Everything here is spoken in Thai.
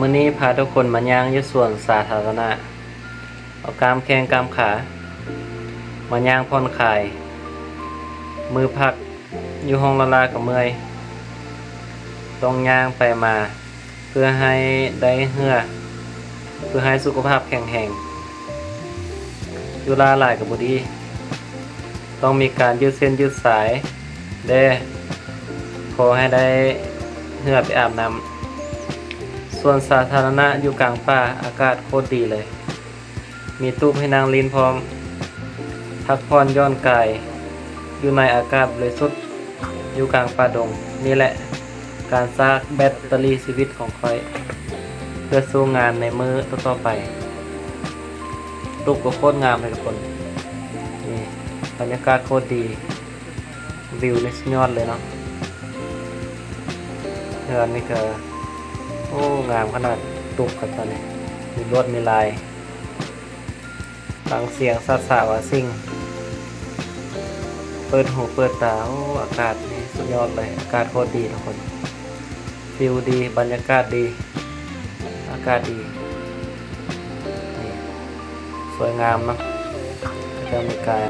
มื้อนี้พาทุกคนมาย่างอยู่สวนสาธารณะ เอากามแข้งกามขา มาย่างผ่อนคลาย มือพักอยู่ห้องละลากับเมื่อยต้องย่างไปมา เพื่อให้ได้เหือเพื่อให้สุขภาพแข็งแรงอยู่ลาหลายกับบุดี ต้องมีการยืดเส้นยืดสาย เด้ขอให้ได้เหือไปอาบน้ำ ส่วนสาธารณะอยู่กลางป่าอากาศโคตรดีเลย มีตู้ให้นางลินพร้อม พักผ่อนย้อนกาย อยู่ในอากาศบริสุทธิ์อยู่กลางป่าดง นี่แหละ การสร้างแบตเตอรี่ชีวิตของคอย เพื่อสู้งานในมือต่อไปรูปก็โคตรงามเลยทุกคนนี่บรรยากาศโคตรดี วิวนี่สุดยอดเลยเนาะเฮือนนี่ก็โอ้งามขนาดตุกกันตอนนี้มีรวดมีลายฟังเสียงสัตว์สาวาซิ่ง เปิดหูเปิดตาโอ้อากาศนี่สุดยอดเลย อากาศโคตรดีทุกคนวิวดีบรรยากาศดี อากาศดีสวยงามนะก็จะมีการ